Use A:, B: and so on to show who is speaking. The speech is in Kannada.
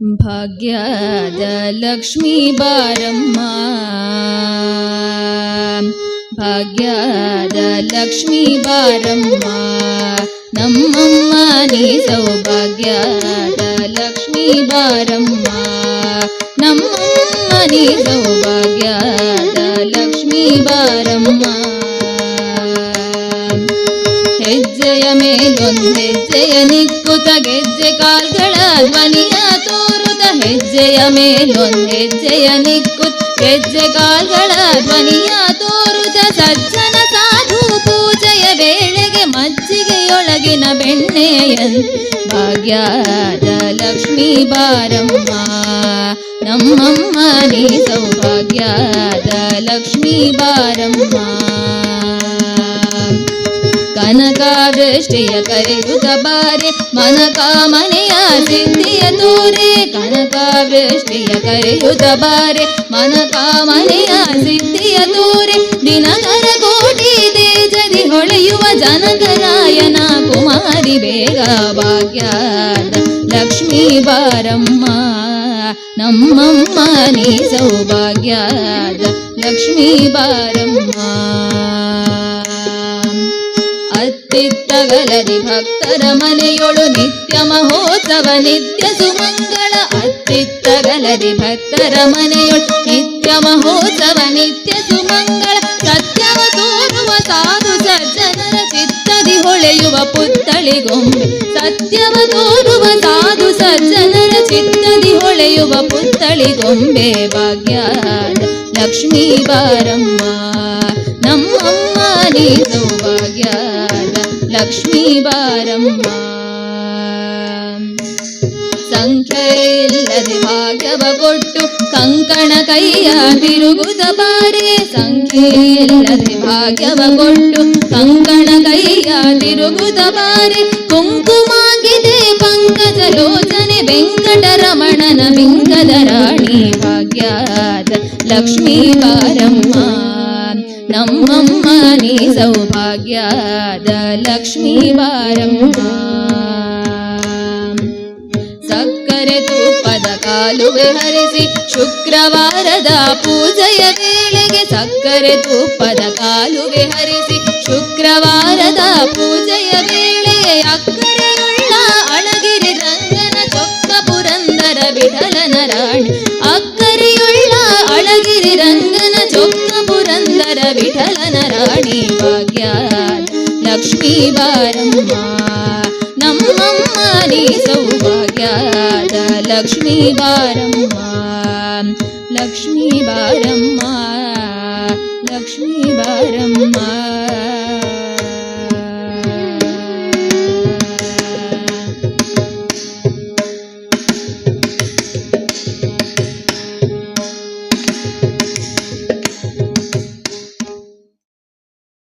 A: भाग्यादलक्ष्मी बारम्मा भाग्यादलक्ष्मी बारम्मा मा नमी सौभाग्यादलक्ष्मी बारम्मा बारं मा सौभाग्यादलक्ष्मी बारम्मा ನೀ ಸೌಭಾಗ್ಯದ ಲಕ್ಷ್ಮೀ ಬಾರಮ್ಮ ಹೆಜ್ಜೆಯ ಮೇಲೊಂದು ಹೆಜ್ಜೆಯ ನಿಕ್ಕುತ ಗೆಜ್ಜೆ ಕಾಲ್ಗಳ ಧ್ವನಿಯ ತೋರುತ ಹೆಜ್ಜೆಯ ಮೇಲೊಂದು ಹೆಜ್ಜೆಯ ನಿಕ್ಕುತ ಗೆಜ್ಜೆ ಕಾಲ್ಗಳ ಧ್ವನಿಯ ತೋರುತ ಸಜ್ಜನ ಸಾಧು ಪೂಜೆಯ ವೇಳೆಗೆ ಮಜ್ಜಿಗೆಯೊಳಗಿನ ಬೆಣ್ಣೆಯನ್ ಭಾಗ್ಯದ ಲಕ್ಷ್ಮೀ ಬಾರಮ್ಮ. ನಮ್ಮಮ್ಮ ನೀ ಸೌಭಾಗ್ಯದ ಲಕ್ಷ್ಮೀ ಬಾರಮ್ಮ. ಕನಕಾವೃಷ್ಟಿಯ ಬಾರಿ ಬಾರೆ, ಮನಕಾಮನೆಯ ಸಿದ್ಧಿಯ ತೋರೆ ಕನಕಾವೃಷ್ಟಿಯ ಕರೆಯುತ್ತ ಬಾರೆ, ಮನಕಾಮನೆಯ ಸಿದ್ಧಿಯ ತೋರೆ, ದಿನಕರ ಕೋಟಿ ತೇಜದಿ ಹೊಳೆಯುವ ಜನಕರಾಯನ ಕುಮಾರಿ ಬೇಗ ಭಾಗ್ಯದ ಲಕ್ಷ್ಮೀ ಬಾರಮ್ಮ, ನಮ್ಮಮ್ಮ ನೀ ಸೌಭಾಗ್ಯದ ಲಕ್ಷ್ಮೀ ಬಾರಮ್ಮ. ಅತ್ತಿತ್ತಗಲರಿ ಭಕ್ತರ ಮನೆಯೊಳು ನಿತ್ಯ ಮಹೋತ್ಸವ, ನಿತ್ಯ ಸುಮಂಗಳ ಅತ್ತಿತ್ತಗಲರಿ ಭಕ್ತರ ಮನೆಯೊಳು ನಿತ್ಯ ಮಹೋತ್ಸವ, ನಿತ್ಯ ಸುಮಂಗಳ ಸತ್ಯವ ತೋರುವ ಸಾಧು ಸಜ್ಜನರ ಚಿತ್ತದಿ ಹೊಳೆಯುವ ಪುತ್ತಳಿಗೊಂಬೆ ಸತ್ಯವ ತೋರುವ ಸಾಧು ಸಜ್ಜನರ ಚಿತ್ತದಿ ಹೊಳೆಯುವ ಪುತ್ತಳಿಗೊಂಬೆ ಭಾಗ್ಯ ಲಕ್ಷ್ಮೀ ಬಾರಮ್ಮ, ನಮ್ಮಮ್ಮ ನೀ ಸೌಭಾಗ್ಯದ ಲಕ್ಷ್ಮೀ ಬಾರಮ್ಮ. ಸಂಖ್ಯೆಯಿಲ್ಲದೆ ಭಾಗ್ಯವ ಕೊಟ್ಟು ಕಂಕಣ ಕೈಯ ತಿರುಗುದ ಬಾರೆ ಸಂಖ್ಯೆಯಿಲ್ಲದೆ ಭಾಗ್ಯವ ಕೊಟ್ಟು ಕಂಕಣ ಕೈಯ ತಿರುಗುದ ಬಾರೆ ಕುಂಕುಮಾಗಿದೆ ಪಂಕಜ ಲೋಚನೆ ವೆಂಕಟರಮಣನ ವಿಂಗದ ರಾಣಿ ಭಾಗ್ಯದ ಲಕ್ಷ್ಮೀ ಬಾರಮ್ಮ. ನಮ್ಮಮ್ಮ ನೀ ಸೌಭಾಗ್ಯದ ಲಕ್ಷ್ಮೀ ಬಾರಮ್ಮ. ಸಕ್ಕರೆ ತುಪ್ಪದ ಕಾಲು ಹರಿಸಿ ಶುಕ್ರವಾರದ ಪೂಜೆಯ ವೇಳೆಗೆ ಸಕ್ಕರೆ ತುಪ್ಪದ ಕಾಲು ಹರಿಸಿ ಶುಕ್ರವಾರದ ಪೂಜೆಯ ವೇಳೆಗೆ ಅಕ್ಕರೆಯುಳ್ಳ ಅಳಗಿರಿ ರಂಗನ ಚೊಕ್ಕ ಪುರಂದರ ವಿಠಲನ ರಾಣಿ. ಅಕ್ಕರೆಯುಳ್ಳ ಅಳಗಿರಿ ರಂಗನ ಚೊಕ್ಕ ರಾಣಿ ಭಾಗ್ಯದ ಲಕ್ಷ್ಮೀ ಬಾರಮ್ಮ ನಮ್ಮಮ್ಮ ನೀ ಸೌಭಾಗ್ಯದ ಲಕ್ಷ್ಮೀ ಬಾರಮ್ಮ ಲಕ್ಷ್ಮೀ ಬಾರಮ್ಮ ಲಕ್ಷ್ಮೀ ಬಾರಮ್ಮ